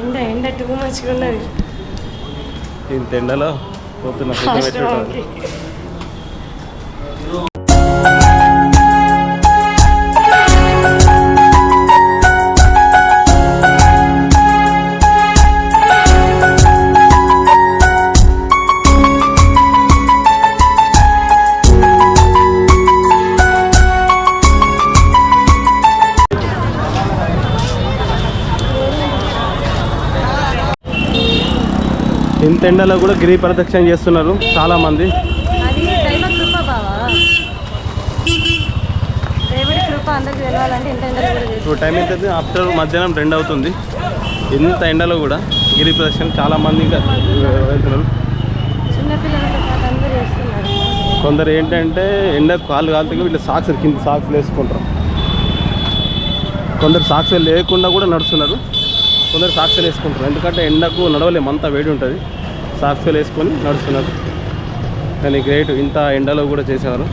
ఎండ ఎండ టూ మంచిగా ఉన్నది. ఇంత ఎండలో పోతున్న ఇంత ఎండలో కూడా గిరి ప్రదక్షిణ చేస్తున్నారు చాలా మంది అది దైవ కృప బావా. దేవుడి కృప అందరికి తెలవాలంటే ఇంత ఎండలో కూడా చేస్తాం. ఇప్పుడు టైం ఎంత ఆఫ్టర్ మధ్యాహ్నం రెండు అవుతుంది. ఇంత ఎండలో కూడా గిరి ప్రదక్షిణ చాలా మంది ఇంకా వెళ్తున్నారు. కొందరు ఏంటంటే ఎండ కాళ్ళు కాలుతాయి వీళ్ళు సాక్స్ కింద సాక్స్ వేసుకుంటారు. కొందరు సాక్స్ లేకుండా కూడా నడుస్తున్నారు. కొందరు సాక్స్ వేసుకుంటారు. ఎందుకంటే ఎండకు నడవలేము అంత వేడి ఉంటుంది. సాక్స్ వేసుకొని నడుస్తున్నారు. కానీ గ్రేట్ ఇంత ఎండలో కూడా చేసేవారు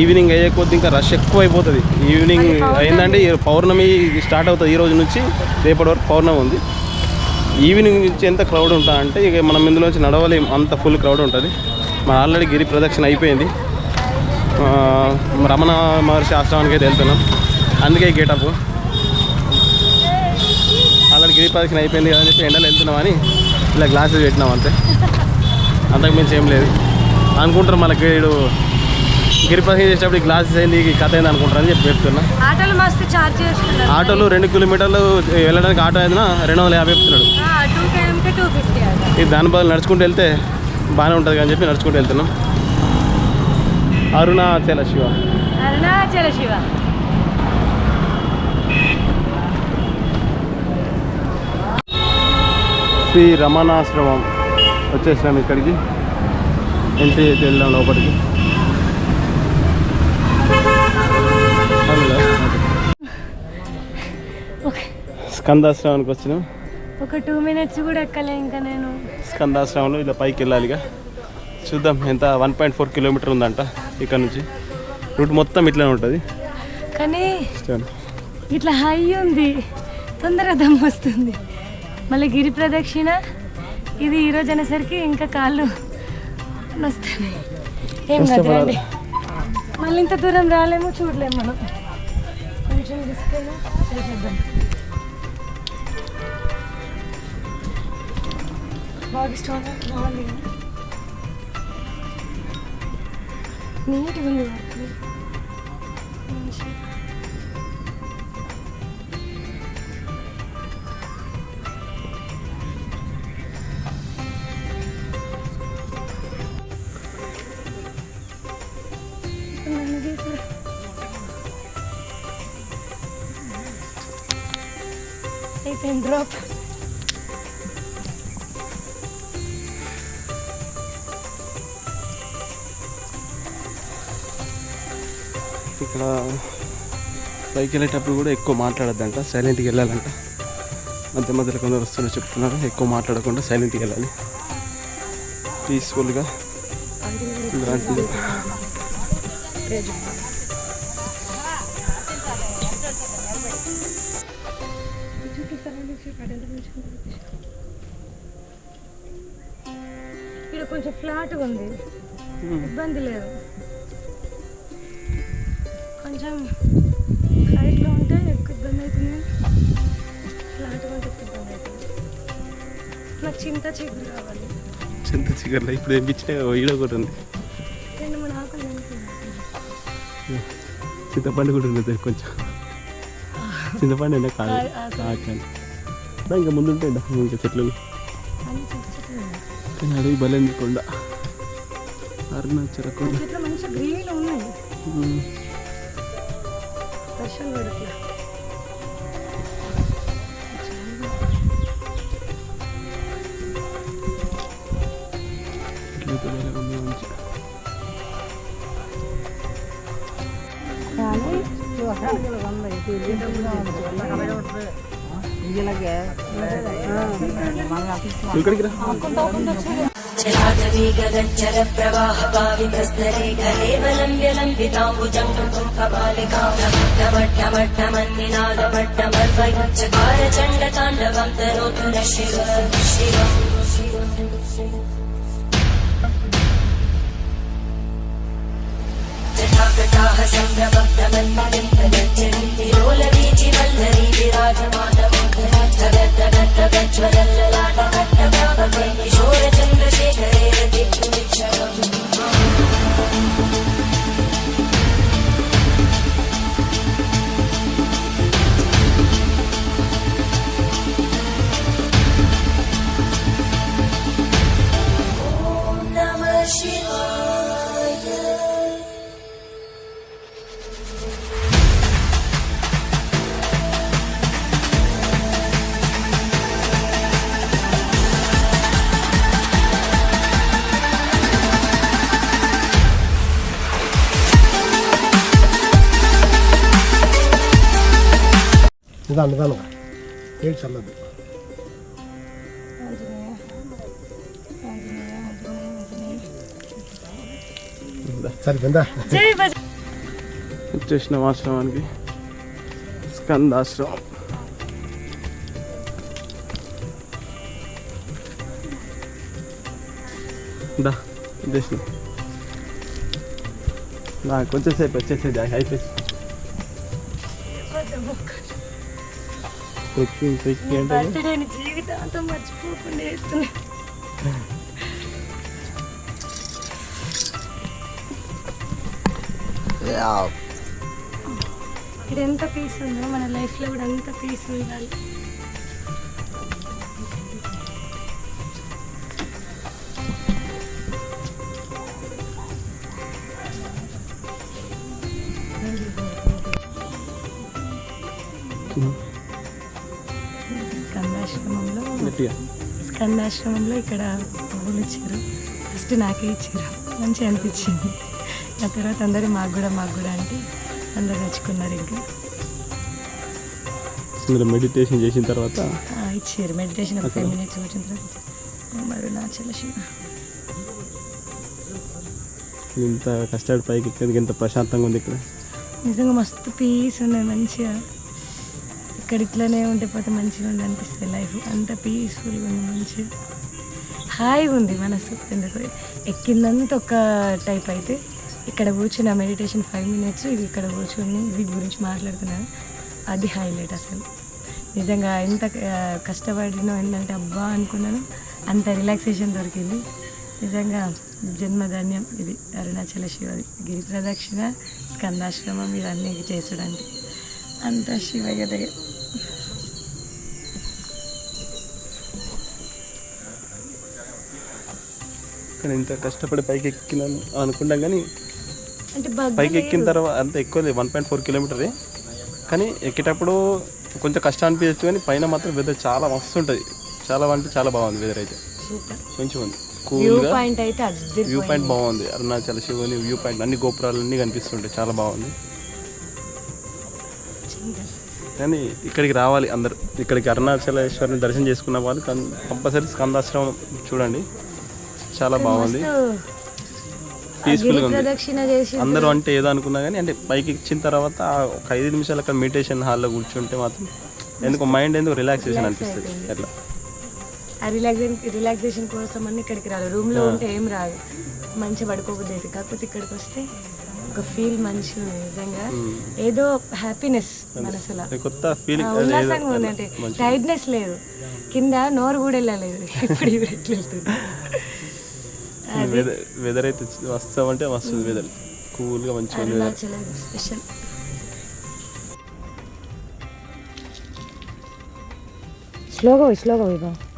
ఈవినింగ్ అయ్యే కొద్ది ఇంకా రష్ ఎక్కువ అయిపోతుంది ఈవినింగ్. అయిందంటే పౌర్ణమి స్టార్ట్ అవుతుంది. ఈ రోజు నుంచి రేపటి వరకు పౌర్ణమి ఉంది. ఈవినింగ్ నుంచి ఎంత క్రౌడ్ ఉంటా అంటే ఇక మనం ఇందులోంచి నడవలేం. అంత ఫుల్ క్రౌడ్ ఉంటుంది. మన ఆల్రెడీ గిరి ప్రదక్షిణ అయిపోయింది. రమణ మహర్షి ఆశ్రమానికి అయితే వెళ్తున్నాం. అందుకే గేటప్ గిరి ప్రదక్షిణ అయిపోయింది కదా అని చెప్పి ఎండలో వెళ్తున్నామని ఇలా గ్లాసెస్ పెట్టినాం అంతే. అంతకు మించి ఏం లేదు. అనుకుంటారు మనకి వీడు గిరి ప్రదక్షిణ చేసేటప్పుడు ఈ గ్లాసెస్ అయింది ఈ కథ అయింది అనుకుంటారు అని చెప్పి చెప్తున్నా. ఆటోలు మస్తు చార్జ్ చేస్తున్నారు. ఆటోలు రెండు కిలోమీటర్లు వెళ్ళడానికి ఆటో అయినా రెండు వందల యాభై చెప్తున్నాడు. ఇది దాని బదులు నడుచుకుంటూ వెళ్తే బాగానే ఉంటుంది అని చెప్పి నడుచుకుంటూ వెళ్తున్నాం. అరుణాచల శివ. అరుణాచల శివ. శ్రీ రమణాశ్రమం వచ్చేసినాం ఇక్కడికి. ఎంట్రీ అయితే వెళ్దాం లోపలికి. స్కందాశ్రమానికి వచ్చినాం. ఒక టూ మినిట్స్ కూడా ఎక్కలే ఇంకా నేను. స్కందాశ్రమంలో ఇలా పైకి వెళ్ళాలిగా చూద్దాం ఎంత వన్ పాయింట్ ఫోర్ కిలోమీటర్ ఉందంట ఇక్కడ నుంచి. రూట్ మొత్తం ఇట్లానే ఉంటుంది. కానీ. ఇట్లా హై ఉంది. తొందరగా దమ్ వస్తుంది. మళ్ళీ గిరి ప్రదక్షిణ. ఇది ఈరోజు అనేసరికి ఇంకా కాళ్ళు వస్తున్నాయి ఏం మళ్ళీ ఇంత దూరం రాలేము చూడలేము మనం. కొంచెం చేసేద్దాం. బాగుంది కదా? నీట్గా ఉంది అయిపోయింది డ్రాప్ ఇక్కడ పైకి వెళ్ళేటప్పుడు కూడా ఎక్కువ మాట్లాడద్దంట సైలెంట్కి వెళ్ళాలంట. మధ్య మధ్యలో కొందరు వస్తున్నారు చెప్తున్నారు ఎక్కువ మాట్లాడకుండా సైలెంట్కి వెళ్ళాలి. పీస్ఫుల్గా ఇలాంటిది ఇక్కడ కొంచెం ఫ్లాట్గా ఉంది. ఇబ్బంది లేదు. కొంచెం హైట్లో ఉంటే ఎక్కువ ఇబ్బంది అవుతుంది. ఫ్లాట్గా ఉంటే ఎక్కువ ఇబ్బంది అవుతుంది. నాకు చింత చీకులు కావాలి చింత చికెన్లో ఇప్పుడు ఏం పిచ్చినా ఈడ కూడా ఉంది. రెండు మూడు ఆకులు. చింతపండు కూడా ఉంది కొంచెం. చింతపండు అయినా కాదు ఆ- ఆ సరే. ఆకాలి దా ఇంకా ముందు ఉంటాయి దా, ఇంకా చెట్లు అన్ని చిన్న చెట్లు ఉన్నాయి. కానీ అడవి బలంది కొండ అరుణాచల కొండ जलाधवीगदज्जर प्रवाहपावितस्तरेखरेवलम्ब्य लम्बिताम्बुजङ्कुम् कपालिकाभट्टमट्टमन्निनादभट्टमर्वयुञ्चकारचण्डताण्डवम् तरोतु न शिव നെഞ്ചുവരല്ലാകട്ടെ నిదానం ఏం చల్లదు. సరిపోయిందా జై బజ వచ్చేసిన ఆశ్రమానికి స్కందాశ్రమం. దా వచ్చేసిన. నాకు కొంచెంసేపు వచ్చేసేది అయిపోయింది. అంటే బర్త్డేని జీవితాంతం మర్చిపోకుండా చేస్తున్నా ఇక్కడ ఎంత పీస్ ఉందో మన లైఫ్లో కూడా అంత పీస్ ఉండాలి. స్కందాశ్రమంలో గట్టిగా. స్కందాశ్రమంలో ఇక్కడ పువ్వులు ఇచ్చారు. ఫస్ట్ నాకే ఇచ్చారు. మంచిగా అనిపించింది. ఆ తర్వాత అందరూ మాకు కూడా మాకు కూడా అంటే అందరు నచ్చుకున్నారు ఇంకా. మెడిటేషన్ చేసిన తర్వాత? ఇచ్చారు. మెడిటేషన్ ఒక ఫైవ్ మినిట్స్ వచ్చిన తర్వాత అరుణాచల శివ ఇంత కష్టపడి పైకి ఎక్కేందుకు ఎంత ప్రశాంతంగా ఉంది ఇక్కడ. నిజంగా మస్తు పీస్ ఉన్నది మంచిగా ఇక్కడ ఇట్లానే ఉంటే పోతే మంచిగా ఉంది అనిపిస్తుంది లైఫ్. అంత పీస్ఫుల్గా ఉంది మంచిగా. హాయిగా ఉంది మనసు. ఎందుకు? ఎక్కిందంతా ఒక టైప్ అయితే. ఇక్కడ కూర్చున్న మెడిటేషన్ ఫైవ్ మినిట్స్ ఇది ఇక్కడ కూర్చొని ఇది గురించి మాట్లాడుతున్నాను. అది హైలైట్ అసలు. నిజంగా ఎంత కష్టపడినో ఏంటంటే అబ్బా అనుకున్నాను. అంత రిలాక్సేషన్ దొరికింది. నిజంగా జన్మధాన్యం ఇది. అరుణాచల శివది. గిరి ప్రదక్షిణ స్కందాశ్రమం ఇవన్నీ చేసుడంటే అంత శివయ్య దగ్గర ఇక్కడ ఇంత కష్టపడి పైకి ఎక్కినాను అనుకుంటాం కానీ పైకి ఎక్కిన. తర్వాత అంత ఎక్కువ లేదు వన్ పాయింట్ ఫోర్ కిలోమీటరే. కానీ ఎక్కేటప్పుడు కొంచెం కష్టం అనిపించచ్చు కానీ పైన మాత్రం వెదర్ చాలా మస్తు ఉంటుంది. చాలా అంటే చాలా బాగుంది వెదర్ అయితే. కొంచెం ఉంది. వ్యూ కూల్గా పాయింట్ వ్యూ బాగుంది. అరుణాచల శివుని వ్యూ పాయింట్ అన్ని గోపురాలు అన్నీ కనిపిస్తుంటాయి. చాలా బాగుంది. కానీ ఇక్కడికి రావాలి అందరు. ఇక్కడికి అరుణాచలేశ్వరిని దర్శనం చేసుకున్న వాళ్ళు కంపల్సరీ స్కందాశ్రమం చూడండి. చాలా బాగుంది. పీస్ఫుల్గా ఉంది. అందరూ అంటే ఏదో అనుకున్నా కానీ అంటే పైకి ఇచ్చిన తర్వాత ఒక ఐదు నిమిషాలు అక్కడ మెడిటేషన్ హాల్లో కూర్చుంటే మాత్రం ఎందుకు మైండ్ ఎందుకు రిలాక్సేషన్ అనిపిస్తుంది. అట్లా ఆ రిలాక్సేషన్ రిలాక్సేషన్ కోసం అని ఇక్కడికి రాదు రూమ్లో ఉంటే ఏం రాదు. మంచిగా పడుకోబోద్ది అయితే కాకపోతే ఇక్కడికి వస్తే ఒక ఫీల్ మంచిగా ఉంది నిజంగా. ఏదో హ్యాపీనెస్ మనసులో. కొత్త ఫీలింగ్ ఆ, ఉల్లాసంగా ఉంది. అంటే టైట్నెస్ లేదు. కింద నోరు కూడా వెళ్ళలేదు. ఇప్పుడు ఇవి ఎట్లా వెళ్తుంది? వెదర్ వెదర్ అయితే వస్తామంటే వస్తుంది వెదర్ కూల్గా మంచిగా స్పెషల్ స్లోగా పోయి స్లోగా పోయి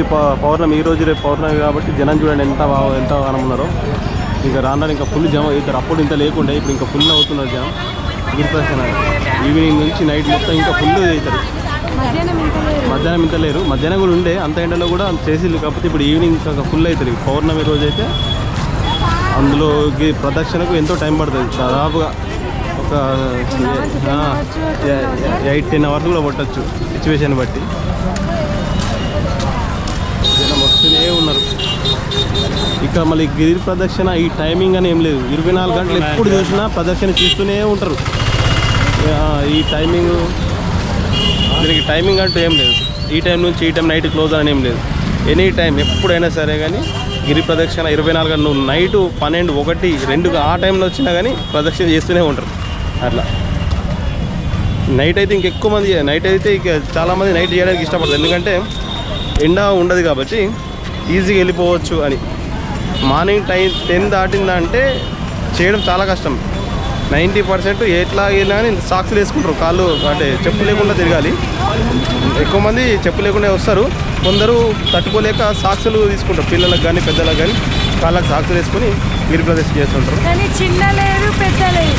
ఈరోజు పౌర్ణమి ఈ రోజు రేపు పౌర్ణమి కాబట్టి జనం చూడండి ఎంత ఎంత ఆనం ఉన్నారో. ఇంకా రాను ఇంకా ఫుల్ జమ అవుతారు అప్పుడు ఇంత లేకుండే ఇప్పుడు ఇంకా ఫుల్ అవుతున్నారు జనం. గిరిప్రదక్షిణ ఈవినింగ్ నుంచి నైట్ మొత్తం ఇంకా ఫుల్ అవుతారు. మధ్యాహ్నం ఇంత లేరు. మధ్యాహ్నం కూడా ఉండే అంత ఎండలో కూడా చేసి కాకపోతే ఇప్పుడు ఈవినింగ్ ఇంకా ఫుల్ అవుతుంది పౌర్ణమి రోజు అయితే అందులో గి- ప్రదక్షిణకు ఎంతో టైం పడుతుంది. దాదాపుగా ఒక ఎయిట్ టెన్ అవర్స్ కూడా పట్టచ్చు. సిచ్యువేషన్ బట్టి. ఉన్నారు? ఇక్కడ మళ్ళీ గిరి ప్రదక్షిణ ఈ టైమింగ్ అని ఏం లేదు. ఇరవై నాలుగు గంటలు ఎప్పుడు చూసినా ప్రదక్షిణ చేస్తూనే ఉంటారు. ఈ టైమింగ్ దీనికి టైమింగ్ అంటూ ఏం లేదు. ఈ టైం నుంచి ఈ టైం నైట్ క్లోజ్ అని ఏం లేదు. ఎనీ టైం ఎప్పుడైనా సరే కానీ గిరి ప్రదక్షిణ ఇరవై నాలుగు గంటలు నైట్ పన్నెండు ఒకటి రెండు ఆ టైంలో వచ్చినా కానీ ప్రదక్షిణ చేస్తూనే ఉంటారు. అట్లా. నైట్ అయితే ఇంకెక్కువ మంది నైట్ అయితే ఇక చాలామంది నైట్ చేయడానికి ఇష్టపడతారు ఎందుకంటే ఎండ ఉండదు కాబట్టి ఈజీగా వెళ్ళిపోవచ్చు అని. మార్నింగ్ టైం టెన్ దాటిందంటే చేయడం చాలా కష్టం. నైంటీ పర్సెంట్ ఎట్లా వెళ్ళినా కానీ సాక్స్లు వేసుకుంటారు. కాళ్ళు అంటే చెప్పు లేకుండా తిరగాలి. ఎక్కువ మంది చెప్పు లేకుండా వస్తారు. కొందరు తట్టుకోలేక సాక్సులు తీసుకుంటారు. పిల్లలకు కానీ పెద్దలకు కానీ కాళ్ళకి సాక్సులు వేసుకొని గిరి ప్రదర్శన చేస్తుంటారు. కానీ చిన్న లేదు పెద్ద లేదు.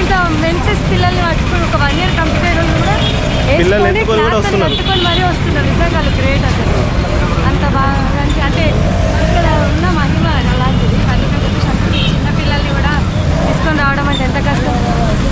ఇంత మెన్సెస్ పిల్లల్ని పట్టుకొని ఒక వన్ ఇయర్ కంప్లీట్ అయిన వాళ్ళు కూడా పిల్లల్ని వేసుకొని ఎత్తుకొని కూడా వస్తున్నారు. కట్టుకొని మరీ వస్తున్నారు. నిజంగా వాళ్ళు గ్రేట్ అసలు. అంత బాగా అంటే- అక్కడ ఉన్న మహిమ అలాంటిది. అందుకని చెప్పేసి అసలు ఈ కూడా తీసుకొని రావడం అంటే ఎంత కష్టం. రోడ్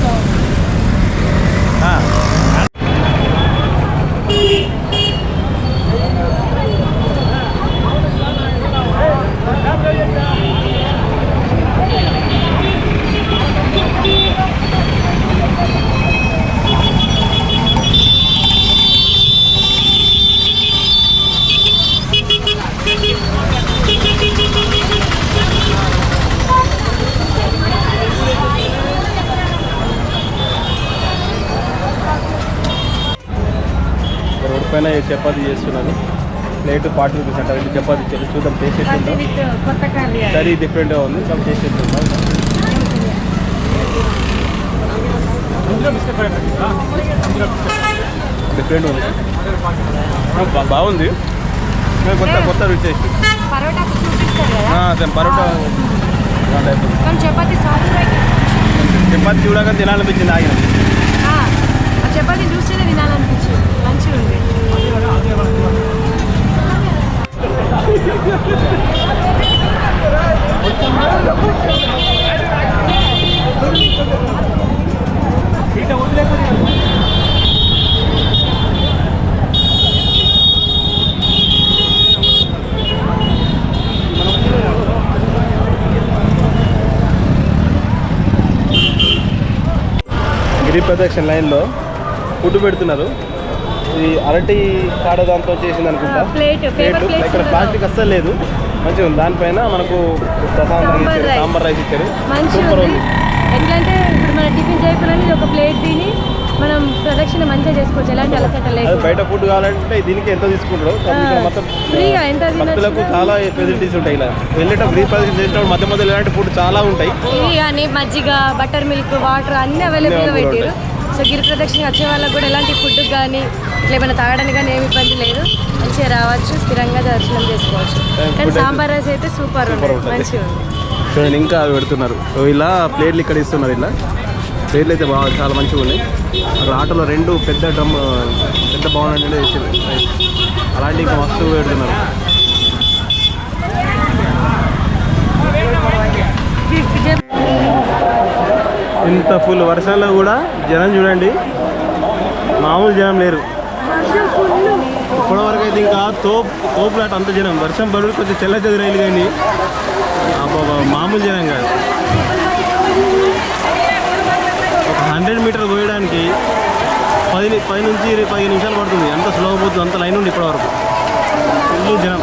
ఈ చపాతీ చేస్తున్నారు. ప్లేట్ ఫార్టీ రూపీస్ అంటారు ఇది చపాతీ చేసి చూద్దాం టేస్ట్ చేస్తుంటాం కర్రీ డిఫరెంట్గా ఉంది కాబట్టి టేస్ట్ చేస్తుంటాం డిఫరెంట్ ఉంది. బాగుంది. కొత్త కొత్త రుచి కదా? అదే పరోటా చపాతీ చూడగా తినాలనిపించింది ఆగిన. ఆ చపాతీ చూస్తేనే తినాలనిపించింది. మంచిగా ఉంది గిరి ప్రదక్షిణ లైన్లో ఫుడ్ పెడుతున్నారు. ఇది అరటి కాడ దాంతో చేసింది అనుకుంటా. ప్లేట్ ఇక్కడ ప్లాస్టిక్ అస్సలు లేదు. మంచిగా ఉంది. దానిపైన మనకు సాంబార్ రైస్. ఇచ్చారు. సూపర్ ఉంది. ఎట్లా అంటే ఇప్పుడు మన టిఫిన్ చేయకుండా ఒక ప్లేట్ తిని మనం ప్రదక్షిణ మంచిగా చేసుకోవచ్చు. ఎలాంటి అలసట లేదు బయట ఫుడ్ కావాలంటే దీనికి ఎంత తీసుకుంటారు ఫ్రీగా ఎంత భక్తులకు చాలా ఫెసిలిటీస్ ఉంటాయి ఇలా. వెళ్ళేటప్పుడు ప్రదక్షిణ చేసేటప్పుడు మధ్య మధ్యలో ఇలాంటి ఫుడ్ చాలా ఉంటాయి. ఇవి కానీ మజ్జిగ బటర్ మిల్క్ వాటర్ అన్ని అవైలబుల్గా పెట్టారు సో గిరి ప్రదక్షిణ వచ్చే వాళ్ళకి కూడా ఎలాంటి ఫుడ్ కానీ ఇట్లా ఏమైనా తాగడానికి కానీ ఏమి ఇబ్బంది లేదు. మంచిగా రావచ్చు స్థిరంగా దర్శనం చేసుకోవచ్చు. కానీ సాంబార్ రైస్ అయితే సూపర్ ఉంది. మంచిగా ఉంది చూడండి ఇంకా అవి పెడుతున్నారు. ఇలా ప్లేట్లు ఇక్కడ ఇస్తున్నారు ఇలా. ప్లేట్లు అయితే బాగా చాలా మంచిగా ఉన్నాయి. అక్కడ ఆటోలో రెండు పెద్ద డ్రమ్ పెద్ద బాగుండే వేసారు అలాంటి ఇంకా మస్తు పెడుతున్నారు. ఇంత ఫుల్ వర్షంలో కూడా జనం చూడండి. మామూలు జనం లేరు. ఇప్పటివరకు అయితే ఇంకా తోపు తోపులాట అంత జనం. వర్షం పడు కొంచెం చెల్ల చెదిరైలు కానీ మామూలు జనం కాదు. ఒక హండ్రెడ్ మీటర్ పోయడానికి పది పది నుంచి ఇరవై- పదిహేను నిమిషాలు పడుతుంది. అంత స్లో పోతుంది అంత లైన్ ఉంది ఇప్పటివరకు. ఫుల్ జనం.